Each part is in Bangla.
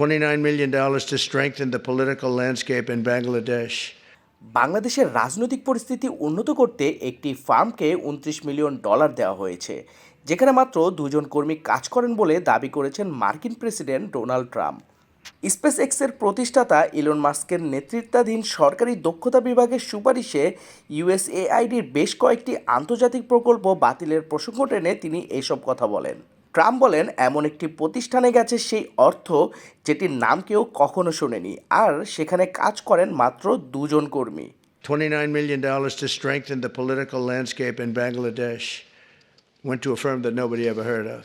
$29 million to strengthen the political landscape in Bangladesh. বাংলাদেশের রাজনৈতিক পরিস্থিতি উন্নত করতে একটি ফার্মকে উনত্রিশ মিলিয়ন ডলার দেওয়া হয়েছে, যেখানে মাত্র দুজন কর্মী কাজ করেন বলে দাবি করেছেন মার্কিন প্রেসিডেন্ট ডোনাল্ড ট্রাম্প স্পেস এক্সের প্রতিষ্ঠাতা ইলন মাস্কের নেতৃত্বাধীন সরকারি দক্ষতা বিভাগের সুপারিশে ইউএসএআইডির বেশ কয়েকটি আন্তর্জাতিক প্রকল্প বাতিলের প্রসঙ্গ টেনে তিনি এসব কথা বলেন ট্রাম্প বলেন এমন একটি প্রতিষ্ঠানে গেছে সেই অর্থ যেটির নাম কেউ কখনো শোনেনি আর সেখানে কাজ করেন মাত্র দুজন কর্মী $29 million to strengthen the political landscape in Bangladesh. Went to a firm that nobody ever heard of.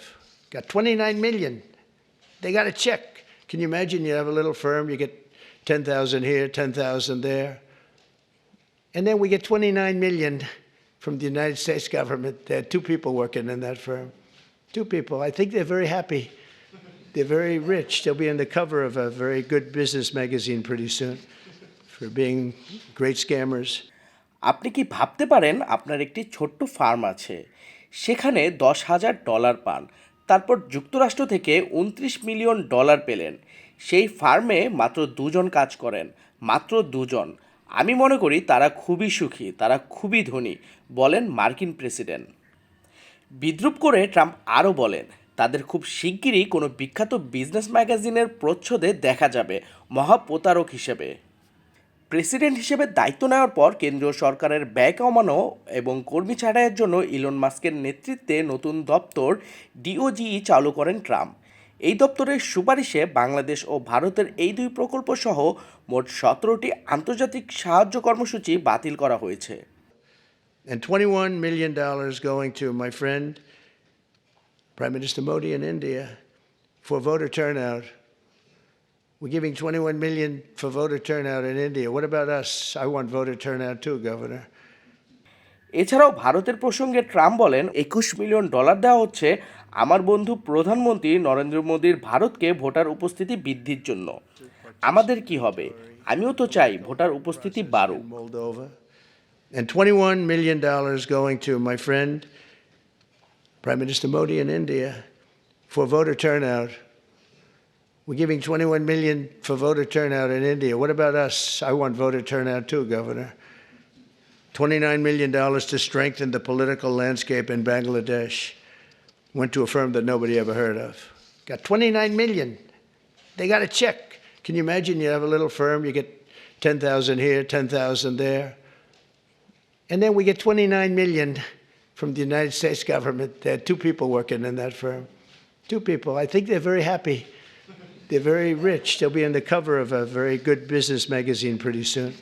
Got 29 million. They got a check. Can you imagine? You have a little firm, you get 10,000 here, 10,000 there. And then we get 29 million from the United States government. There are two people working in that firm. Two people. I think they're very happy. They're very rich. They'll be on the cover of a very good business magazine pretty soon for being great scammers. আপনি কি ভাবতে পারেন আপনার একটি ছোট্ট ফার্ম আছে সেখানে দশ হাজার ডলার পান তারপর যুক্তরাষ্ট্র থেকে উনত্রিশ মিলিয়ন ডলার পেলেন সেই ফার্মে মাত্র দুজন কাজ করেন মাত্র দুজন আমি মনে করি তারা খুবই সুখী, তারা খুবই ধনী, বলেন মার্কিন প্রেসিডেন্ট বিদ্রুপ করে ট্রাম্প আরও বলেন, তাদের খুব শিগগিরই কোনো বিখ্যাত বিজনেস ম্যাগাজিনের প্রচ্ছদে দেখা যাবে, মহাপ্রতারক হিসেবে। প্রেসিডেন্ট হিসেবে দায়িত্ব নেওয়ার পর কেন্দ্রীয় সরকারের ব্যয় কমানো এবং কর্মী ছাঁটাইয়ের জন্য ইলন মাস্কের নেতৃত্বে নতুন দপ্তর ডিওজিই চালু করেন ট্রাম্প। এই দপ্তরের সুপারিশে বাংলাদেশ ও ভারতের এই দুই প্রকল্প সহ মোট সতেরোটি আন্তর্জাতিক সাহায্য কর্মসূচি বাতিল করা হয়েছে। And $21 million going to my friend, Prime Minister Modi in India, for voter turnout. We're giving 21 million for voter turnout in India. What about us? I want voter turnout too, Governor. এছাড়াও ভারতের প্রসঙ্গে ট্রাম্প বলেন একুশ মিলিয়ন ডলার দেওয়া হচ্ছে আমার বন্ধু প্রধানমন্ত্রী নরেন্দ্র মোদীর ভারতকে ভোটার উপস্থিতি বৃদ্ধির জন্য আমাদের কি হবে আমিও তো চাই ভোটার উপস্থিতি বাড়ুক. And $21 million going to my friend, Prime Minister Modi in India, for voter turnout. We're giving 21 million for voter turnout in India. What about us? I want voter turnout too, Governor. $29 million to strengthen the political landscape in Bangladesh. Went to a firm that nobody ever heard of. Got 29 million. They got a check. Can you imagine? You have a little firm, you get 10,000 here, 10,000 there. And then we get 29 million from the United States government. There are two people working in that firm. Two people. I think they're very happy. They're very rich. They'll be on the cover of a very good business magazine pretty soon